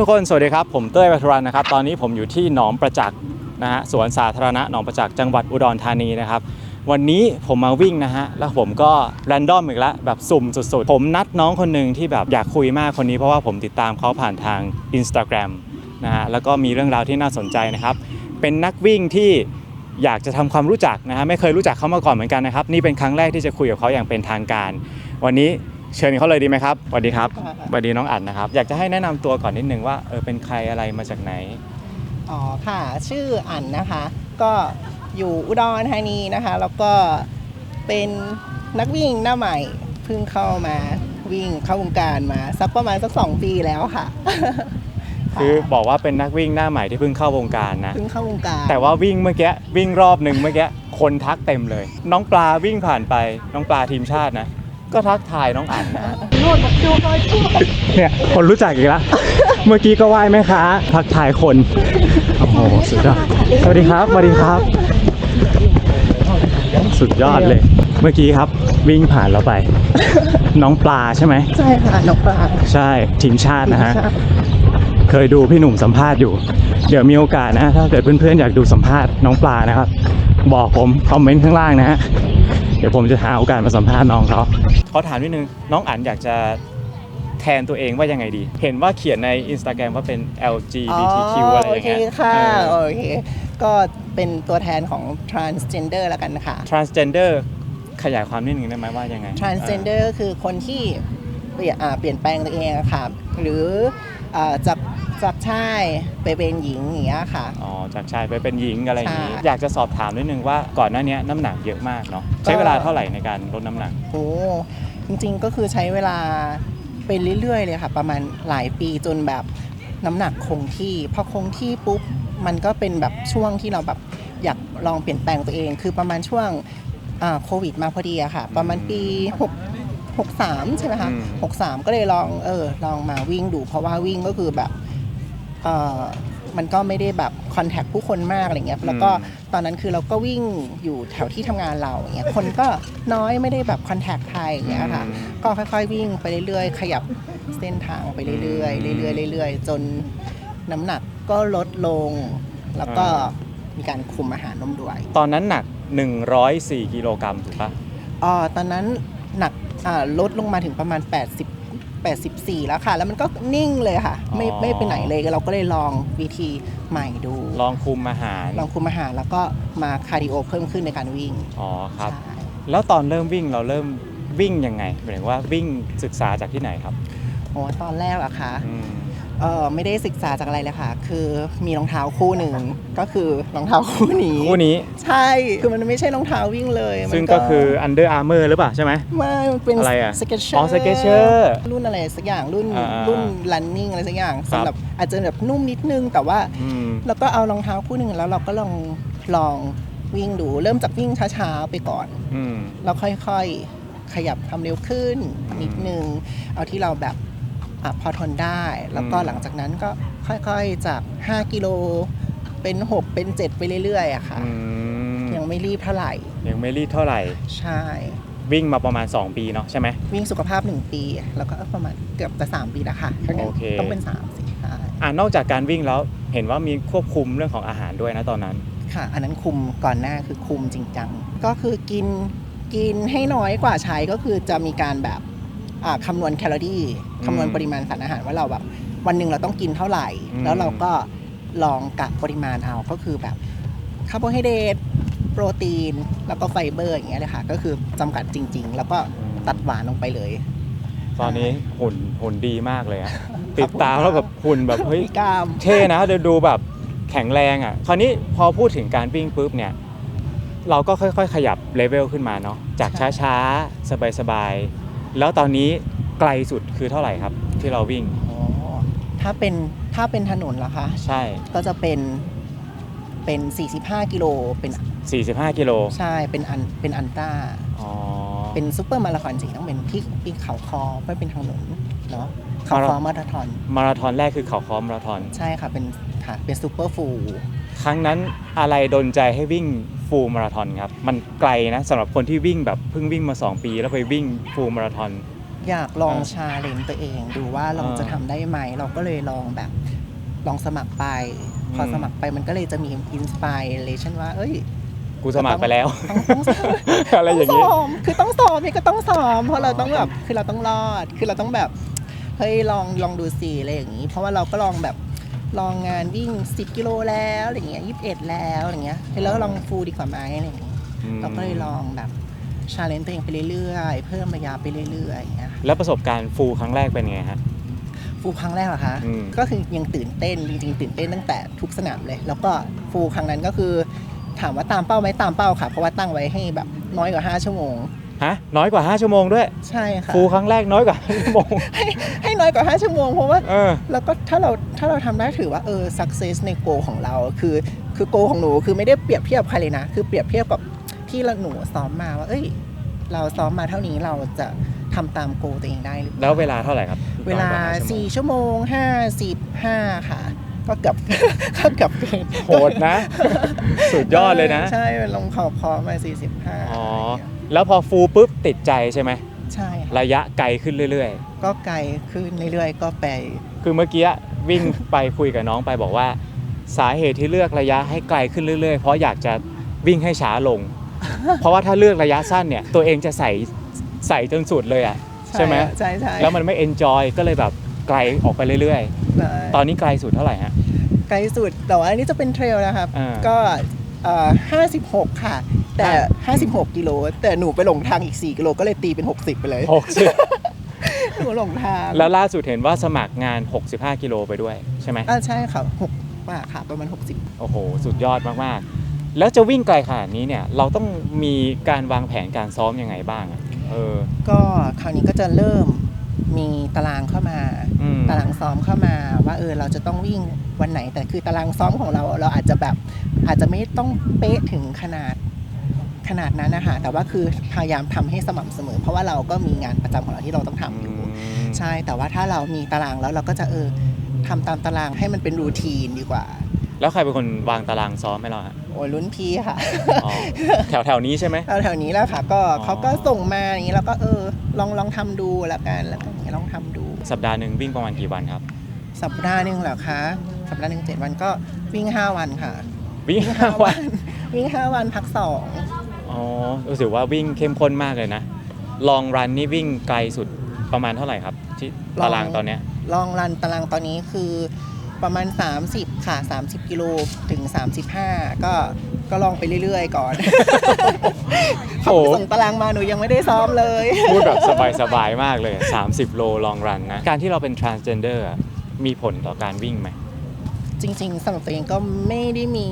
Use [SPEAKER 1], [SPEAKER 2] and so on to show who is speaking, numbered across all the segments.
[SPEAKER 1] ทุกคน สวัสดีครับ ผมเต้ยวัทรันนะครับ ตอนนี้ผมอยู่ที่หนองประจักษ์นะฮะ สวนสาธารณะหนองประจักษ์จังหวัดอุดรธานีนะครับ วันนี้ผมมาวิ่งนะฮะ แล้วผมก็แรนดอมอีกแล้วแบบสุ่มสุดๆ ผมนัดน้องคนหนึ่งที่แบบอยากคุยมากคนนี้เพราะว่าผมติดตามเขาผ่านทาง Instagram นะฮะ แล้วก็มีเรื่องราวที่น่าสนใจนะครับ เป็นนักวิ่งที่อยากจะทำความรู้จักนะฮะ ไม่เคยรู้จักเขามาก่อนเหมือนกันนะครับ นี่เป็นครั้งแรกที่จะคุยกับเขาอย่างเป็นทางการ วันนี้ เชิญเขาเลยดีไหมครับสวัสดีครับ
[SPEAKER 2] ค่ะ
[SPEAKER 1] สวัสดีน้องอัดนะครับ อยากจะให้แนะนำตัวก่อนนิดนึงว่าเออเป็นใครอะไรมาจากไหน
[SPEAKER 2] อ๋อค่ะ ชื่ออั๋นนะคะ ก็อยู่อุดรธานีนะคะ แล้วก็เป็นนักวิ่งหน้าใหม่เพิ่งเข้ามาวิ่งเข้าวงการมาสักประมาณสักสองปีแล้วค่ะ
[SPEAKER 1] คือบอกว่าเป็นนักวิ่งหน้าใหม่ที่เพิ่งเข้าวงการนะ
[SPEAKER 2] เพิ่งเข้าวงการ
[SPEAKER 1] แต่ว่าวิ่งเมื่อกี้วิ่งรอบหนึ่งเมื่อกี้คนทักเต็มเลย น้องปลาวิ่งผ่านไปน้องปลาทีมชาตินะ ก็ทักทายน้องอั๋นนะ
[SPEAKER 2] โน่นมาดูหน่อยช่วย
[SPEAKER 1] เนี่ยคนรู้จักอีกแล้ว เมื่อกี้ก็ไหว้แม่ค้าทักทายคน โอ้โห สุดยอด สวัสดีครับ สวัสดีครับ สุดยอดเลย เมื่อกี้ครับวิ่งผ่านเราไป น้องปลาใช่ไหม
[SPEAKER 2] ใช่ค่ะน้องปลา
[SPEAKER 1] ใช่ทีมชาตินะฮะ เคยดูพี่หนุ่มสัมภาษณ์อยู่ เดี๋ยวมีโอกาสนะ ถ้าเกิดเพื่อนๆอยากดูสัมภาษณ์น้องปลานะครับ บอกผมคอมเมนต์ข้างล่างนะฮะเดี๋ยวผมจะหาโอกาสมาสัมภาษณ์น้องเขาขอถามนิดนึงน้องอั๋นอยากจะแทนตัวเองว่ายังไงดี เห็นว่าเขียนใน Instagram ว่าเป็น LGBTQ อะไรอย่างเงี้ย
[SPEAKER 2] โอเคค่ะ
[SPEAKER 1] เออ
[SPEAKER 2] โอเคก็เป็นตัวแทนของ transgender แล้วกันค่ะ
[SPEAKER 1] transgender ขยายความนิดนึงได้ไหมว่ายังไง
[SPEAKER 2] transgender ก็คือคนที่เปลี่ยนอ่าเปลี่ยนแปลงตัวเองอะค่ะหรืออ่าจาก จากชายไปเป็นหญิงอย่างเงี้ยค่ะ
[SPEAKER 1] อ๋อจากชายไปเป็นหญิงอะไรอย่างนี้
[SPEAKER 2] ใช่
[SPEAKER 1] อยากจะสอบถามนิดนึงว่าก่อนหน้านี้น้ำหนักเยอะมากเนาะใช้เวลาเท่าไหร่ในการลดน้ำหนัก
[SPEAKER 2] โอ้จริงๆก็คือใช้เวลาเป็นเรื่อยๆเลยค่ะ ประมาณหลายปีจนแบบน้ำหนักคงที่พอคงที่ปุ๊บมันก็เป็นแบบช่วงที่เราแบบอยากลองเปลี่ยนแปลงตัวเอง คือประมาณช่วงอ่าโควิดมาพอดีอะค่ะ ประมาณปี6 63 ใช่ไหมคะ
[SPEAKER 1] อืม
[SPEAKER 2] 63 ก็เลยลองเออลองมาวิ่งดู เพราะว่าวิ่งก็คือแบบ เออมันก็ไม่ได้แบบคอนแทคผู้คนมากอะไรเงี้ยแล้วก็ตอนนั้นคือเราก็วิ่งอยู่แถวที่ทำงานเราอย่างเงี้ยคนก็น้อยไม่ได้แบบคอนแทคใครอย่างเงี้ยค่ะ
[SPEAKER 1] อืม
[SPEAKER 2] ก็ค่อยๆวิ่งไปเรื่อยๆ ขยับเส้นทางไปเรื่อยๆเรื่อยๆเรื่อยๆ จนน้ำหนักก็ลดลง แล้วก็มีการคุมอาหารนมด้วย
[SPEAKER 1] ตอนนั้นหนัก 104 กิโลกรัมถูกปะ
[SPEAKER 2] อ๋อตอนนั้นหนักอ่าลดลงมาถึงประมาณ80 84 แล้วค่ะ แล้วมันก็นิ่งเลยค่ะ ไม่ไม่ไปไหนเลยเราก็เลยลองวิธีใหม่ดู
[SPEAKER 1] ลองคุมอาหาร
[SPEAKER 2] ลองคุมอาหารแล้วก็มาคาร์ดิโอเพิ่มขึ้นในการวิ่ง
[SPEAKER 1] อ๋อครับ
[SPEAKER 2] ใช่
[SPEAKER 1] แล้วตอนเริ่มวิ่งเราเริ่มวิ่งยังไงหมายถึงว่าวิ่งศึกษาจากที่ไหนครับ
[SPEAKER 2] โอ้ตอนแรกอะคะ
[SPEAKER 1] อืม
[SPEAKER 2] เออไม่ได้ศึกษาจากอะไรเลยค่ะ คือมีรองเท้าคู่หนึ่งก็คือรองเท้าคู่นี้
[SPEAKER 1] คู่นี้
[SPEAKER 2] ใช่คือมันไม่ใช่รองเท้าวิ่งเลยมัน
[SPEAKER 1] ซึ่งก็คือ Under Armour หรือเปล่าใช่ไหม
[SPEAKER 2] ไม่มันเป็น
[SPEAKER 1] อะไรอะ
[SPEAKER 2] สเก็ตเชอ
[SPEAKER 1] อ๋อ
[SPEAKER 2] ร์
[SPEAKER 1] Skechers
[SPEAKER 2] รุ่นอะไรสักอย่างรุ่น
[SPEAKER 1] อ่าๆ
[SPEAKER 2] รุ่น running อะไรสักอย่าง
[SPEAKER 1] ครับ
[SPEAKER 2] สำหรับอาจจะแบบนุ่มนิดนึงแต่ว่า
[SPEAKER 1] อืม
[SPEAKER 2] เราก็เอารองเท้าคู่หนึ่งแล้วเราก็ลองลองวิ่งดูเริ่มจากวิ่งช้าๆไปก่อน
[SPEAKER 1] อืม
[SPEAKER 2] แล้วค่อยๆขยับทำเร็วขึ้นนิดนึงเอาที่เราแบบ อะพอทนได้ แล้วก็
[SPEAKER 1] อืม
[SPEAKER 2] หลังจากนั้นก็ค่อยๆจาก 5 กิโลเป็น 6 เป็น 7 ไปเรื่อยๆอะค่ะ
[SPEAKER 1] อืม
[SPEAKER 2] ยังไม่รีบเท่าไหร่
[SPEAKER 1] ยังไม่รีดเท่าไหร่
[SPEAKER 2] ใช่
[SPEAKER 1] วิ่งมาประมาณ 2 ปีเนาะใช่ไหม
[SPEAKER 2] วิ่งสุขภาพ 1 ปี แล้วก็ประมาณเกือบจะ 3 ปีแล้วค่ะถ้างั้น
[SPEAKER 1] โอเค
[SPEAKER 2] ต้องเป็น 3 สิใช่
[SPEAKER 1] อ่านอกจากการวิ่งแล้วเห็นว่ามีควบคุมเรื่องของอาหารด้วยนะตอนนั้น
[SPEAKER 2] ค่ะ อันนั้นคุมก่อนหน้าคือคุมจริงจังก็คือกินกินให้น้อยกว่าใช้ก็คือจะมีการแบบอ่า คำนวณแคลอรี่
[SPEAKER 1] อืม
[SPEAKER 2] คำนวณปริมาณสารอาหารว่าเราแบบวันหนึ่งเราต้องกินเท่าไหร่
[SPEAKER 1] อืม
[SPEAKER 2] แล้วเราก็ลองกะปริมาณเอาก็คือแบบคาร์โบไฮเดรตโปรตีน แล้วก็ไฟเบอร์อย่างเงี้ยเลยค่ะ ก็คือจำกัดจริง ๆ แล้วก็ตัดหวานลงไปเลย
[SPEAKER 1] ตอนนี้หุ่นหุ่นดีมากเลยอะติดตามแล้วแบบหุ่นแบบเฮ้ย
[SPEAKER 2] มีกล้าม
[SPEAKER 1] เท่นะเดี๋ยวดูแบบแข็งแรงอะ คราวนี้พอพูดถึงการวิ่งปุ๊บเนี่ย เราก็ค่อยๆ ขยับเลเวลขึ้นมาเนาะจากช้าๆ สบายๆ แล้วตอนนี้ไกลสุดคือเท่าไหร่ครับ ที่เราวิ่ง
[SPEAKER 2] อ๋อถ้าเป็นถ้าเป็นถนนล่ะคะ
[SPEAKER 1] ใช่
[SPEAKER 2] ก็จะเป็นเป็น 45 กิโลเป็น
[SPEAKER 1] 45 กิโล
[SPEAKER 2] ใช่เป็นอันเป็นอันต้า
[SPEAKER 1] อ๋อ
[SPEAKER 2] เป็นซูเปอร์มาราธอนจริงต้องเป็นที่ที่เขาคอไม่เป็นทางหนุนเนาะเขาคอมาราธอน
[SPEAKER 1] มาราธอนแรกคือเขาค้อมมาราธอน
[SPEAKER 2] ใช่ค่ะเป็นค่ะเป็นซูเปอร์ฟูล
[SPEAKER 1] ครั้งนั้นอะไรดนใจให้วิ่ง ฟูลมาราธอนครับ มันไกลนะสำหรับคนที่วิ่งแบบเพิ่งวิ่งมา 2 ปี แล้วไปวิ่งฟูลมาราธอน
[SPEAKER 2] อยากลอง
[SPEAKER 1] อ่า
[SPEAKER 2] ชาเลนตัวเอง ดูว่าเรา
[SPEAKER 1] อ่า
[SPEAKER 2] จะทำได้ไหม เราก็เลยลองแบบลองสมัครไป พออ
[SPEAKER 1] ม
[SPEAKER 2] สมัครไปมันก็เลยจะมีอินสปิเรชันว่า เอ้ย
[SPEAKER 1] กูสมัครไปแล้ว
[SPEAKER 2] ต้องต้อง
[SPEAKER 1] อะไรอย่าง
[SPEAKER 2] ต้
[SPEAKER 1] นี้
[SPEAKER 2] ซ้อมคือต้องซ้อมนี่ก็ต้องซ้อม เพราะเราต้องแบบคือเราต้องรอด คือเราต้องแบบเฮ้ยลองลองดูสิอะไรอย่างนี้ เพราะว่าเราก็ลองแบบ ลองงานวิ่ง 10 กิโลแล้วอะไรเงี้ย21แล้วอะไรเงี้ยเฮ้ยแล้วลองฟูลดีกว่าไหมอะไรอย่างงี้
[SPEAKER 1] อืม
[SPEAKER 2] เราก็เลยลองแบบชาเลนตัวเองไปเรื่อยๆ เพิ่มระยะไปเรื่อยๆอย่างเงี้ย
[SPEAKER 1] แล้วประสบการณ์ฟูลครั้งแรกเป็นไงฮะ
[SPEAKER 2] ฟูลครั้งแรกเหรอคะ
[SPEAKER 1] อืม
[SPEAKER 2] ก็คือยังตื่นเต้นจริงๆตื่นเต้นตั้งแต่ทุกสนามเลย แล้วก็ฟูลครั้งนั้นก็คือ ถามว่าตามเป้าไหมตามเป้าค่ะ เพราะว่าตั้งไว้ให้แบบน้อยกว่า 5 ชั่วโมง
[SPEAKER 1] ฮะน้อยกว่า 5 ชั่วโมงด้วย
[SPEAKER 2] ใช่ค่ะ
[SPEAKER 1] ฟูลครั้งแรกน้อยกว่า5ชั่วโมง
[SPEAKER 2] ให้น้อยกว่า 5 ชั่วโมงเพราะว่า
[SPEAKER 1] เออ
[SPEAKER 2] แล้วก็ถ้าเราถ้าเราทำได้ถือว่าเออ success ในโกของเราคือคือโกของหนูคือไม่ได้เปรียบเทียบใครเลยนะ คือเปรียบเทียบกับที่เราหนูซ้อมมาว่า เอ้ย เราซ้อมมาเท่านี้เราจะทำตามโกตัวเองได้หรือเปล่า
[SPEAKER 1] แล้วเวลาเท่าไหร่ครับ
[SPEAKER 2] เวลา
[SPEAKER 1] น้อยกห้ชั่วโมง
[SPEAKER 2] 4 ชั่วโมง 55 ค่ะ ก็เกือบ ก็เกือบเกิน
[SPEAKER 1] โหดนะ สุดยอดเลยนะ
[SPEAKER 2] ใช่มันลงขอบพอมา 45
[SPEAKER 1] อ๋อ แล้วพอฟูลปุ๊บติดใจใช่ไหม
[SPEAKER 2] ใช่ค่ะ
[SPEAKER 1] ระยะไกลขึ้นเรื่อย
[SPEAKER 2] ก็ไกลขึ้นเรื่อยๆ ก็ไป
[SPEAKER 1] ๆ คือเมื่อกี้วิ่งไปคุยกับน้องไปบอกว่า สาเหตุที่เลือกระยะให้ไกลขึ้นเรื่อย ๆ เพราะอยากจะวิ่งให้ช้าลง เพราะว่าถ้าเลือกระยะสั้นเนี่ยตัวเองจะใส่ใส่จนสุดเลยอะใช่ไหม
[SPEAKER 2] ใช่ใช่
[SPEAKER 1] แล้วมันไม่เอนจอยก็เลยแบบไกลออกไปเรื่อย
[SPEAKER 2] ใช่
[SPEAKER 1] ๆ ตอนนี้ไกลสุดเท่าไหร่ฮะ
[SPEAKER 2] ไกลสุดแต่ว่าอันนี้จะเป็นเทรลนะครับ
[SPEAKER 1] อ่า
[SPEAKER 2] ก็เอ่อ56 ค่ะ แต่ 56 กิโล แต่หนูไปหลงทางอีก 4 กิโลก็เลยตีเป็น 60 ไปเลย
[SPEAKER 1] หกสิบ
[SPEAKER 2] หนูหลงทาง
[SPEAKER 1] แล้วล่าสุดเห็นว่าสมัครงาน 65 กิโลไปด้วยใช่ไหม
[SPEAKER 2] อ่าใช่ค่ะ6มากค่ะ ประมาณ 60
[SPEAKER 1] โอ้โห สุดยอดมากๆ แล้วจะวิ่งไกลขนาดนี้เนี่ยเราต้องมีการวางแผนการซ้อมยังไงบ้างอะเออ
[SPEAKER 2] ก็คราวนี้ก็จะเริ่มมีตารางเข้ามา
[SPEAKER 1] อืม
[SPEAKER 2] ตารางซ้อมเข้ามาว่าเออเราจะต้องวิ่งวันไหนแต่คือตารางซ้อมของเรา เราอาจจะแบบอาจจะไม่ต้องเป๊ะถึงขนาด ขนาดนั้นนะคะแต่ว่าคือพยายามทำให้สม่ำเสมอ เพราะว่าเราก็มีงานประจำของเราที่เราต้องทำอยู่ใช่แต่ว่าถ้าเรามีตารางแล้วเราก็จะเออทำตามตารางให้มันเป็นรูทีนดีกว่า
[SPEAKER 1] แล้วใครเป็นคนวางตารางซ้อมให้เราฮะ
[SPEAKER 2] โอ้ยรุ่นพี่ค่ะ
[SPEAKER 1] อ๋อแถวแถวๆนี้ใช่ไหม
[SPEAKER 2] แถวๆนี้แหล้วค่ะ ก็
[SPEAKER 1] อ๋อ
[SPEAKER 2] เขาก็ส่งมาอย่างนี้แล้วก็เออลองลองทำดูแล้วกันแล้วก็อย่างนี้ลองทำดู
[SPEAKER 1] สัปดาห์หนึ่งวิ่งประมาณกี่วันครับ
[SPEAKER 2] สัปดาห์หนึ่งเหรอคะสัปดาห์หนึ่งเจ็ดวันก็วิ่งห้าวันค่ะ
[SPEAKER 1] วิ่งห้าวัน
[SPEAKER 2] วิ่งห้าวันพักสอง
[SPEAKER 1] อ๋อรู้สึกว่าวิ่งเข้มข้นมากเลยนะ ลองรันนี่วิ่งไกลสุดประมาณเท่าไหร่ครับ ที่ตารางตอนเนี้ย
[SPEAKER 2] ลองรันตารางตอนนี้คือประมาณ 30 ค่ะ 30 กิโลถึง 35 ก็ก็ลองไปเรื่อยๆ ก่อน
[SPEAKER 1] โอ้
[SPEAKER 2] ส่งตารางมาหนูยังไม่ได้ซ้อมเลย
[SPEAKER 1] พูดแบบสบายๆมากเลย 30 โลลองรันนะ การที่เราเป็น transgender อะมีผลต่อการวิ่งไหม
[SPEAKER 2] จริงๆสำหรับตัวเองก็ไม่ได้มี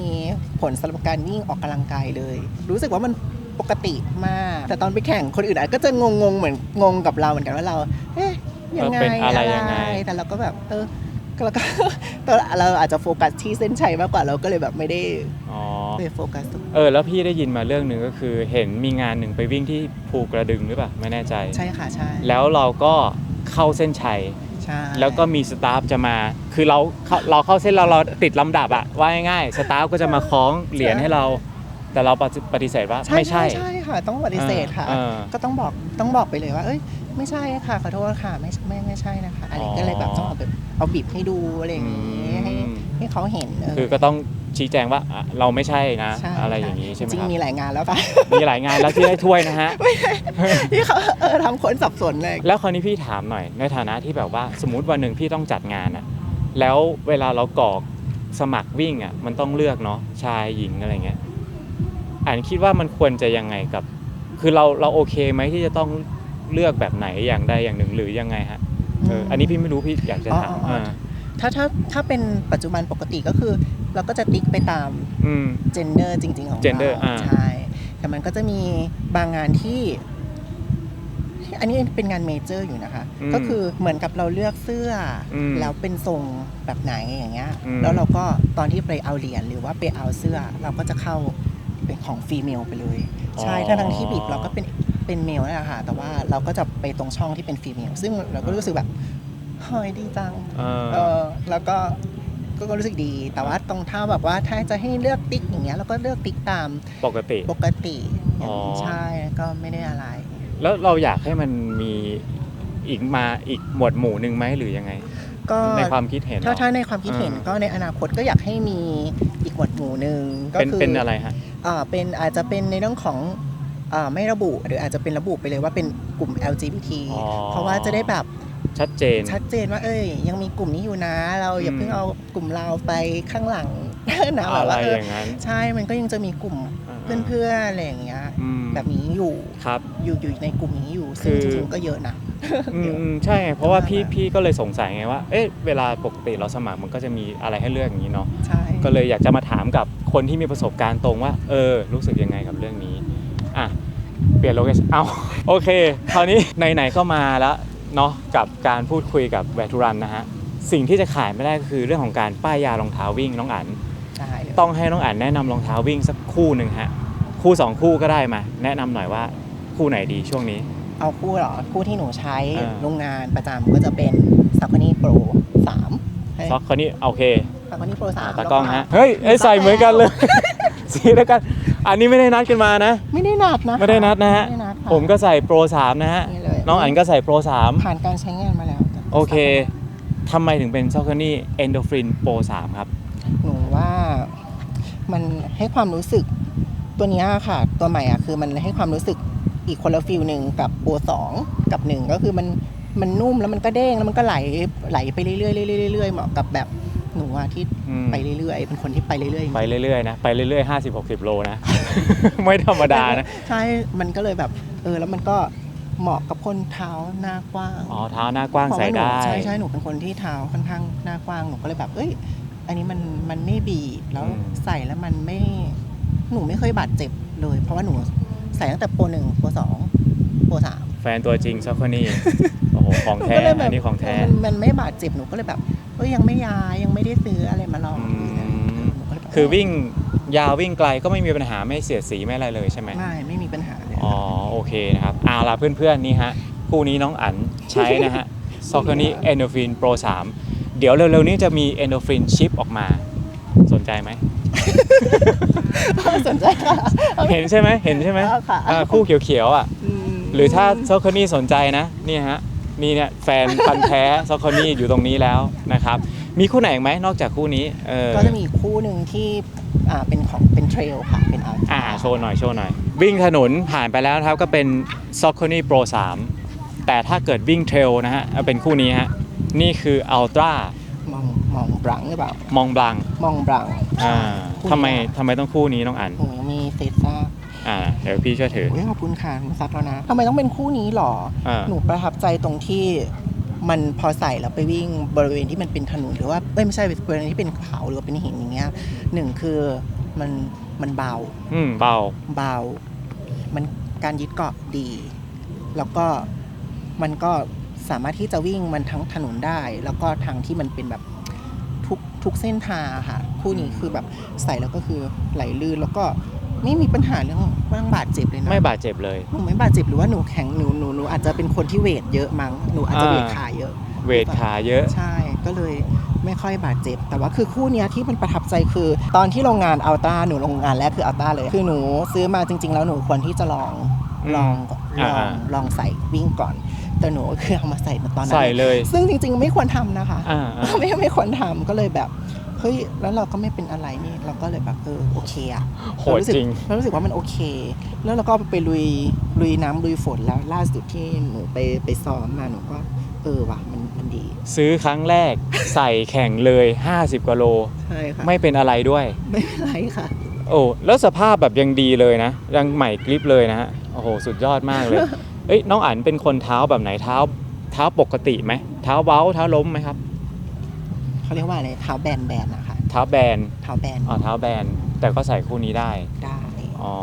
[SPEAKER 2] ผลสำหรับการวิ่งออกกำลังกายเลย รู้สึกว่ามันปกติมาก แต่ตอนไปแข่งคนอื่นอาจก็จะงงๆเหมือนงงกับเราเหมือนกันว่าเรา เอ๊ะยังไง
[SPEAKER 1] เออเป็นอะไรยังไง
[SPEAKER 2] แต่เราก็แบบเออก็เราก็แต่เราอาจจะโฟกัสที่เส้นชัยมากกว่าเราก็เลยแบบไม่ได้
[SPEAKER 1] อ๋อ
[SPEAKER 2] ไปโฟกัสตรง
[SPEAKER 1] เออแล้วพี่ได้ยินมาเรื่องหนึ่งก็คือ เห็นมีงานหนึ่งไปวิ่งที่ภูกระดึงหรือเปล่าไม่แน่ใจ
[SPEAKER 2] ใช่ค่ะใช่
[SPEAKER 1] แล้วเราก็เข้าเส้นชัย
[SPEAKER 2] ใช่
[SPEAKER 1] แล้วก็มีสตาฟจะมา คือเราเข้าเราเข้าเส้นเราเราติดลำดับอะว่าง่ายๆ สตาฟก็จะมาคล้องเหรียญให้เรา แต่เราปฏิเสธว่า
[SPEAKER 2] ใช่
[SPEAKER 1] ไม่ใช่
[SPEAKER 2] ใช่ค่ะ ต้องปฏิเสธค่ะ
[SPEAKER 1] เออ
[SPEAKER 2] ก็ต้องบอกต้องบอกไปเลยว่า เอ้ยไม่ใช่ค่ะขอโทษค่ะไม่ไม่ไม่ใช่นะคะ อันนี้ก็เลยแบบต้องเอาแบบเอาบีบให้ดูอะไรอย่างนี้ให้
[SPEAKER 1] อืม
[SPEAKER 2] ให้เขาเห็นเคื
[SPEAKER 1] อก็ต้องชี้แจงว่าอะเราไม่ใช่นะ
[SPEAKER 2] ใช่
[SPEAKER 1] อะไร
[SPEAKER 2] ค่ะ
[SPEAKER 1] อย่างนี้ใช่ไหม
[SPEAKER 2] จริ
[SPEAKER 1] ค
[SPEAKER 2] ง
[SPEAKER 1] รับ
[SPEAKER 2] ๆมีหลายงานแล้วค่ะ
[SPEAKER 1] มีหลายงานแล้วที่ได้ถ้วยนะฮะ
[SPEAKER 2] ที่เขาเออทำคนสับสนเลย
[SPEAKER 1] แล้วคราวนี้พี่ถามหน่อย ในฐานะที่แบบว่าสมมติวันหนึ่งพี่ต้องจัดงานอะแล้วเวลาเรากรอกสมัครวิ่งอะมันต้องเลือกเนาะชายหญิงอะไรเงี้ยอันคิดว่ามันควรจะยังไงกับ คือเราเราโอเคไหมที่จะต้องเลือกแบบไหนอย่างใดอย่างหนึ่งหรือยังไงฮะเอออันนี้พี่ไม่รู้พี่อยากจะถาม
[SPEAKER 2] อ๋ออ๋ออ๋อ
[SPEAKER 1] อ่า
[SPEAKER 2] ถ้าถ้าถ้าเป็นปัจจุบันปกติก็คือ เราก็จะติ๊กไปตาม
[SPEAKER 1] อืม
[SPEAKER 2] เจนเดอร์จริง ๆ ของ
[SPEAKER 1] gender
[SPEAKER 2] เรา
[SPEAKER 1] อ่า
[SPEAKER 2] ใช่ แต่มันก็จะมีบางงานที่ที่ อันนี้เป็นงานเมเจอร์อยู่นะคะ
[SPEAKER 1] อืม
[SPEAKER 2] ก็คือเหมือนกับเราเลือกเสื้ออ
[SPEAKER 1] ม
[SPEAKER 2] แล้วเป็นทรงแบบไหนอย่างเงี้ย
[SPEAKER 1] อืม
[SPEAKER 2] แล้วเราก็ตอนที่ไปเอาเหรียญหรือว่าไปเอาเสื้อ เราก็จะเข้าเป็นของฟีเมลไปเลย ใช่ทั้งทั้งๆที่บีบเราก็เป็นเป็นเมลนั่นแหละค่ะ แต่ว่าเราก็จะไปตรงช่องที่เป็นฟีเมลซึ่งเราก็รู้สึกแบบ เฮ้ยดีจัง
[SPEAKER 1] เออ
[SPEAKER 2] เออแล้วก็ก็ก็รู้สึกดี แต่ว่าตรงถ้าแบบว่าถ้าจะให้เลือกติ๊กอย่างเงี้ยเราก็เลือกติ๊กตาม
[SPEAKER 1] ปกติ
[SPEAKER 2] ปกติ
[SPEAKER 1] อ๋อ
[SPEAKER 2] ใช่ก็ไม่ได้อะไร
[SPEAKER 1] แล้วเราอยากให้มันมีอีกมาอีกหมวดหมู่หนึ่งไหมหรือยังไง
[SPEAKER 2] ก็
[SPEAKER 1] ในความคิดเห็น
[SPEAKER 2] ถ้า
[SPEAKER 1] เร
[SPEAKER 2] ถ้าในความคิดเห็น
[SPEAKER 1] อ่า
[SPEAKER 2] ก็ในอนาคตก็อยากให้มีอีกหมวดหมู่หนึ่งก็
[SPEAKER 1] เป็น
[SPEAKER 2] คือ
[SPEAKER 1] เป็นอะไรฮะ
[SPEAKER 2] อ่าเป็นอาจจะเป็นในเรื่องของอ่าไม่ระบุหรืออาจจะเป็นระบุไปเลยว่าเป็นกลุ่ม LGBT
[SPEAKER 1] อ๋อ
[SPEAKER 2] เพราะว่าจะได้แบบ
[SPEAKER 1] ชัดเจน
[SPEAKER 2] ชัดเจนว่าเอ้ย ยังมีกลุ่มนี้อยู่นะ เราอย่า
[SPEAKER 1] อืม
[SPEAKER 2] เพิ่งเอากลุ่มเราไปข้างหลังนะแบ
[SPEAKER 1] อะ
[SPEAKER 2] บ
[SPEAKER 1] ไร
[SPEAKER 2] ว่าเอ
[SPEAKER 1] อ
[SPEAKER 2] อย่าง
[SPEAKER 1] นั้น
[SPEAKER 2] ใช่มันก็ยังจะมีกลุ่ม
[SPEAKER 1] อ่า
[SPEAKER 2] เพื่อนๆอะไรอย่างเงี้ย
[SPEAKER 1] อืม
[SPEAKER 2] แบบนี้อยู่
[SPEAKER 1] ครับ
[SPEAKER 2] อยู่อยู่ในกลุ่มนี้อยู่ซึ่ง
[SPEAKER 1] คือ
[SPEAKER 2] จริงๆก็เยอะนะ
[SPEAKER 1] อืมอืมใช่ไงเพราะว่าพี่
[SPEAKER 2] มาก
[SPEAKER 1] พี่ก็เลยสงสัยไงว่า เอ๊ะเวลาปกติเราสมัครมันก็จะมีอะไรให้เลือกอย่างนี้เนาะ
[SPEAKER 2] ใช่
[SPEAKER 1] ก็เลยอยากจะมาถามกับคนที่มีประสบการณ์ตรงว่า เออ รู้สึกยังไงกับเรื่องนี้อะเปลี่ยนโลเคชั่นเอาโอเคคราวนี้ไหนๆก็มาแล้ว เนาะกับการพูดคุยกับแวทูรันนะฮะสิ่งที่จะขายไม่ได้ก็คือเรื่องของการป้ายยารองเท้าวิ่งน้องอัน
[SPEAKER 2] ใช่เลย
[SPEAKER 1] ต้องให้น้องอันแนะนำรองเท้าวิ่งสักคู่หนึ่งฮะคู่สองคู่ก็ได้มาแนะนำหน่อยว่าคู่ไหนดีช่วงนี้
[SPEAKER 2] เอาคู่เหรอคู่ที่หนูใช้
[SPEAKER 1] อ่า
[SPEAKER 2] โรงงานประจำก็จะเป็น s a c o n y Pro 3
[SPEAKER 1] ซอกคนนี้โอเค
[SPEAKER 2] s a c o n y Pro 3
[SPEAKER 1] ตากล้องฮะเฮ้ยเอ้ยใส่เหมือนกันเลยสีแล้วกันอันนี้ไม่ได้นัดกันมานะ
[SPEAKER 2] ไม่ได้นัดนะ
[SPEAKER 1] ไม่ได้นัดนะฮะ
[SPEAKER 2] ไม่ได้นัดค่ะ
[SPEAKER 1] ผมก็ใส่โปร3นะฮะ
[SPEAKER 2] นี่เลย
[SPEAKER 1] น้องอันก็ใส่โปร
[SPEAKER 2] ผ่านการใช้งานมาแล้ว
[SPEAKER 1] 3โอเคทำไมถึงเป็นซอกนี่ Endorphin Pro 3ครับ
[SPEAKER 2] หนูว่ามันให้ความรู้สึกตัวเนี้ยค่ะ ตัวใหม่อะคือมันให้ความรู้สึกอีกคนละฟิลหนึ่งกับโปรสองกับหนึ่งก็คือมันมันนุ่มแล้วมันก็เด้งแล้วมันก็ไหลไหลไปเรื่อยๆเรื่อยๆเรื่อยๆเหมาะกับแบบหนูอะที่
[SPEAKER 1] อืม
[SPEAKER 2] ไปเรื่อยๆเป็นคนที่ไปเรื่อยๆ
[SPEAKER 1] ไปเรื่อยๆนะไปเรื่อยๆ50 60โลนะ ไม่ธรรมดานะ
[SPEAKER 2] ใช่ มันก็เลยแบบ เออแล้วมันก็ เหมาะกับคนเท้าหน้ากว้าง
[SPEAKER 1] อ๋อเท้าหน้ากว้าง
[SPEAKER 2] เพระ
[SPEAKER 1] ใส่
[SPEAKER 2] ว่หนู
[SPEAKER 1] ได้
[SPEAKER 2] ใช่ใช่หนูเป็นคนที่เท้าค่อนข้างหน้ากว้างหนูก็เลยแบบ เอ้ย อันนี้มันมันไม่บีบแล้ว
[SPEAKER 1] อืม
[SPEAKER 2] ใส่แล้วมันไม่หนูไม่เคยบาดเจ็บเลย เพราะว่าหนูใส่ตั้งแต่โปรหนึ่งโปรสองโปรสาม
[SPEAKER 1] แฟนตัวจริงซอกนี่โอ้โหของ
[SPEAKER 2] หนู
[SPEAKER 1] แท้
[SPEAKER 2] ก็เลยแบ
[SPEAKER 1] อั
[SPEAKER 2] บ
[SPEAKER 1] นนี้ของแท้
[SPEAKER 2] มันมันไม่บาดเจ็บหนูก็เลยแบบเอ้ยยังไม่ยายังไม่ได้ซื้ออะไรมาลอง
[SPEAKER 1] อืม
[SPEAKER 2] หนูก็เลยแบบ
[SPEAKER 1] คือวิ่งยาววิ่งไกลก็ไม่มีปัญหาไม่เสียดสีไม่อะไรเลยใช่ไหม
[SPEAKER 2] ไม่ไม่มีปัญหาเลย
[SPEAKER 1] อ๋อโอเคนะครับเอาล่ะเพื่อนๆนี่ฮะคู่นี้น้องอั๋นใช้นะฮะซอกนี่ Endorphin Pro 3เดี๋ยวเร็วๆนี้จะมี Endorphin Chip ออกมา สนใจไหม
[SPEAKER 2] สนใจค่ะ
[SPEAKER 1] เห็นใช่ไหมเห็นใช่ไหม
[SPEAKER 2] เอาค่ะ
[SPEAKER 1] อ่าคู่เขียวๆอะ
[SPEAKER 2] ม
[SPEAKER 1] หรือถ้าซอกนี่สนใจนะนี่ฮะ นี่เนี่ยแฟนพันธ์แท้ซอกนี่อยู่ตรงนี้แล้วนะครับ มีคู่ไหนอีกไหมนอกจากคู่นี้เออ
[SPEAKER 2] ก็จะมีอีกคู่หนึ่งที่อ่าเป็นของเป็นเทรลค่ะ เป็นอาร์
[SPEAKER 1] อ่าโชว์หน่อยโชว์หน่อย วิ่งถนนผ่านไปแล้วนะครับก็เป็น s o c o n y Pro 3แต่ถ้าเกิดวิ่งเทรลนะฮะเอาเป็นคู่นี้ฮะนี่คือ Ultra
[SPEAKER 2] มองมองบรังหรือเปล่าม
[SPEAKER 1] องบลัง
[SPEAKER 2] มองบรัง
[SPEAKER 1] อ่า
[SPEAKER 2] คู่
[SPEAKER 1] ทำไม
[SPEAKER 2] นี้
[SPEAKER 1] ทำไมต้องคู่นี้น้องอัน
[SPEAKER 2] หนูยังมีเซซ่า
[SPEAKER 1] อ่าเดี๋ยวพี่ช่วยถือ
[SPEAKER 2] โอ้ยขอบคุณค่ะหนูซักแล้วนะทำไมต้องเป็นคู่นี้หรอ
[SPEAKER 1] อ่า
[SPEAKER 2] หนูประทับใจตรงที่มันพอใส่แล้วไปวิ่งบริเวณที่มันเป็นถนนหรือว่าเอ้ยไม่ใช่บริเวณที่เป็นเขาหรือว่าเป็นหินอย่างเงี้ยหนึ่งคือมันมันเบา
[SPEAKER 1] อืมเบา
[SPEAKER 2] เบา มันการยึดเกาะดี แล้วก็มันก็สามารถที่จะวิ่งมันทั้งถนนได้ แล้วก็ทางที่มันเป็นแบบทุกทุกเส้นทางอะค่ะ คู่นี้คือแบบใส่แล้วก็คือไหลลื่นแล้วก็ ไม่มีปัญหาเรื่องเรื่องบาดเจ็บเลยนะ
[SPEAKER 1] ไม่บาดเจ็บเลย
[SPEAKER 2] หนูไม่บาดเจ็บหรือว่าหนูแข็งหนูหนูหนูอาจจะเป็นคนที่เวทเยอะมั้งหนูอาจจะ
[SPEAKER 1] อ่า
[SPEAKER 2] เวทขาเยอะ
[SPEAKER 1] เวทขาเยอะ
[SPEAKER 2] ใช่ก็เลยไม่ค่อยบาดเจ็บ แต่ว่าคือคู่เนี้ยที่มันประทับใจคือ ตอนที่โรงงานอัลต้าหนูโรงงานแรกคืออัลต้าเลย คือหนูซื้อมาจริง ๆ แล้วหนูควรที่จะลอง
[SPEAKER 1] อืม
[SPEAKER 2] ลองลอง
[SPEAKER 1] อ่า
[SPEAKER 2] ลองใส่วิ่งก่อน แต่หนูคือเอามาใส่ตอนนั้น
[SPEAKER 1] ใส่เลย
[SPEAKER 2] ซึ่งจริง ๆ ไม่ควรทำนะคะ
[SPEAKER 1] อ่าอ่า
[SPEAKER 2] ไม่ไม่ควรทำก็เลยแบบ เฮ้ยแล้วเราก็ไม่เป็นอะไรนี่เราก็เลยแบบเออโอเคอะ
[SPEAKER 1] โหดจริง
[SPEAKER 2] เรารู้สึกว่ามันโอเค แล้วเราก็ไปลุยลุยน้ำลุยฝนแล้วล่าสุดที่หนูไปไปซ้อมมาหนูก็เออว่ะมันมันดี
[SPEAKER 1] ซื้อครั้งแรกใส่แข่งเลย 50กว่าโล
[SPEAKER 2] ใช่ค่ะ
[SPEAKER 1] ไม่เป็นอะไรด้วย
[SPEAKER 2] ไม่เป็นไรค่ะ
[SPEAKER 1] โอ้แล้วสภาพแบบยังดีเลยนะ ยังใหม่กริปเลยนะฮะโอ้โหสุดยอดมากเลยเอ้ยน้องอั๋นเป็นคนเท้าแบบไหนเท้า เท้าปกติไหมเท้าเบ้าเท้าล้มไหมครับ
[SPEAKER 2] เขาเรียกว่าอะไรเท้าแบนแบนนะคะ
[SPEAKER 1] เท้าแบน
[SPEAKER 2] เท้าแบน
[SPEAKER 1] อ๋อเท้าแบน แต่ก็ใส่คู่นี้ได้
[SPEAKER 2] ได้
[SPEAKER 1] อ๋อ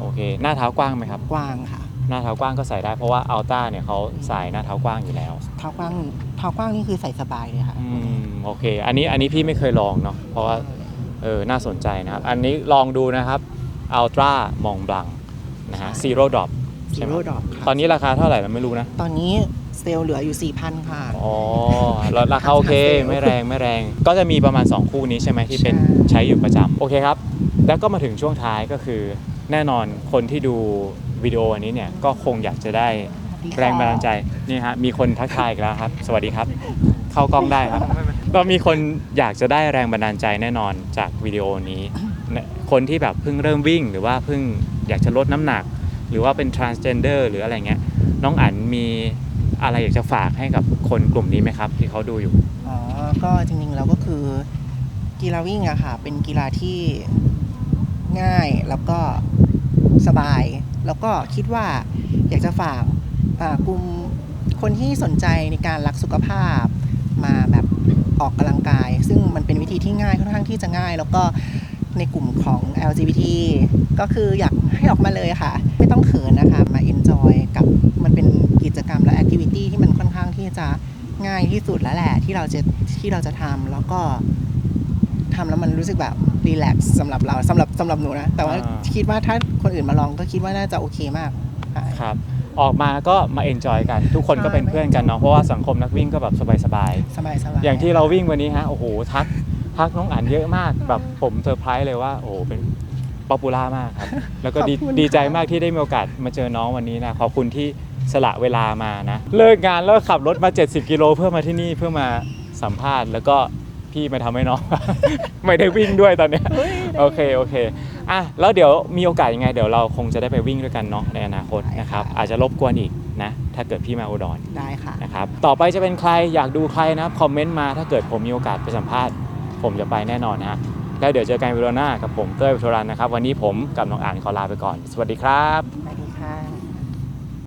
[SPEAKER 1] โอเค หน้าเท้ากว้างไหมครับ
[SPEAKER 2] กว้างค่ะ
[SPEAKER 1] หน้าเท้ากว้างก็ใส่ได้เพราะว่าอัลต้าเนี่ยเขาใส่หน้าเท้ากว้างอยู่แล้ว
[SPEAKER 2] เท้ากว้างเท้ากว้างนี่คือใส่สบายเลยค่ะ
[SPEAKER 1] อืมโอเค อันนี้อันนี้พี่ไม่เคยลองเนาะเพราะว่าเออน่าสนใจนะครับ อันนี้ลองดูนะครับอัลตร้ามองบลังนะฮะซีโร่ดรอป
[SPEAKER 2] ซีโร่ดอก
[SPEAKER 1] ตอนนี้ราคาเท่าไหร่เราไม่รู้นะ
[SPEAKER 2] ตอนนี้ เซลล์เหลืออยู่ 4,000 ค่ะ
[SPEAKER 1] อ๋อแล้วราคาโอเคไม่แรงไม่แรง ก็จะมีประมาณ 2 คู่นี้ใช่ไหมที่เป็น
[SPEAKER 2] ใช่
[SPEAKER 1] ใช้อยู่ประจำโอเคครับ แล้วก็มาถึงช่วงท้ายก็คือ แน่นอนคนที่ดูวิดีโออันนี้เนี่ยก็คงอยากจะได้
[SPEAKER 2] ดีค่ะ
[SPEAKER 1] แรงบันดาลใจนี่ฮะมีคนทักทายอีกแล้วครับ สวัสดีครับ เข้ากล้องได้ครับก็มีคนอยากจะได้แรงบันดาลใจแน่นอนจากวิดีโอนี้เนี่ยคนที่แบบเพิ่งเริ่มวิ่ง หรือว่าเพิ่งอยากจะลดน้ำหนัก หรือว่าเป็น transgender หรืออะไรเงี้ยน้องอั๋นมี อะไรอยากจะฝากให้กับคนกลุ่มนี้ไหมครับ ที่เขาดูอยู่
[SPEAKER 2] อ๋อ ก็จริงๆแล้วก็คือกีฬาวิ่งอะค่ะเป็นกีฬาที่ง่ายแล้วก็สบาย แล้วก็คิดว่าอยากจะฝากกลุ่มคนที่สนใจในการรักสุขภาพมาแบบออกกำลังกาย ซึ่งมันเป็นวิธีที่ง่ายค่อนข้างที่จะง่าย แล้วก็ในกลุ่มของ LGBT ก็คืออยากให้ออกมาเลยค่ะ ไม่ต้องเขินนะคะ มา enjoy กับมันเป็น รรมและ activity ที่มันค่อนข้างที่จะง่ายที่สุดแล้วแหละที่เราจะที่เราจะทำแล้วก็ทำแล้วมันรู้สึกแบบรีแลกซ์สำหรับเราสำหรับสำหรับหนูนะ แต่ว่า
[SPEAKER 1] อ่า
[SPEAKER 2] คิดว่าถ้าคนอื่นมาลองก็คิดว่าน่าจะโอเคมากใช่
[SPEAKER 1] ครับ ออกมาก็มาเอนจอยกัน ทุกคนก็เป็นเพื่อนกันเนาะเพราะว่าสังคมนักวิ่งก็แบบสบาย
[SPEAKER 2] สบายสบาย
[SPEAKER 1] ๆ อย่างที่เราวิ่งวันนี้ฮะโอ้โหทักทักน้องอั๋นเยอะมากแบบผมเซอร์ไพรส์เลยว่าโอ้โหเป็นป๊อปปูล่ามากครับ แล้วก็ดีดีใจมากที่ได้มีโอกาสมาเจอน้องวันนี้นะขอบคุณที่ สละเวลามานะ เลิกงานแล้วขับรถมา 70 กิโลเพื่อมาที่นี่เพื่อมาสัมภาษณ์ แล้วก็พี่มาทำให้น้อง ไม่ได้วิ่งด้วยตอนเนี้ยโอเคโอเคอะแล้วเดี๋ยวมีโอกาสยังไง เดี๋ยวเราคงจะได้ไปวิ่งด้วยกันเนาะในอนาคตนะครับอาจจะรบกวนอีกนะ ถ้าเกิดพี่มาอุดร
[SPEAKER 2] ได้ค่ะ
[SPEAKER 1] นะครับต่อไปจะเป็นใครอยากดูใครนะครับคอมเมนต์มาถ้าเกิดผมมีโอกาสไปสัมภาษณ์ ผมจะไปแน่นอนนะฮะแล้วเดี๋ยวเจอกันวิดีโอหน้ากับผมเต้ยวิทุรันนะครับ วันนี้ผมกับน้องอ่านขอลาไปก่อน สวัสดีครับ
[SPEAKER 2] สวัสดี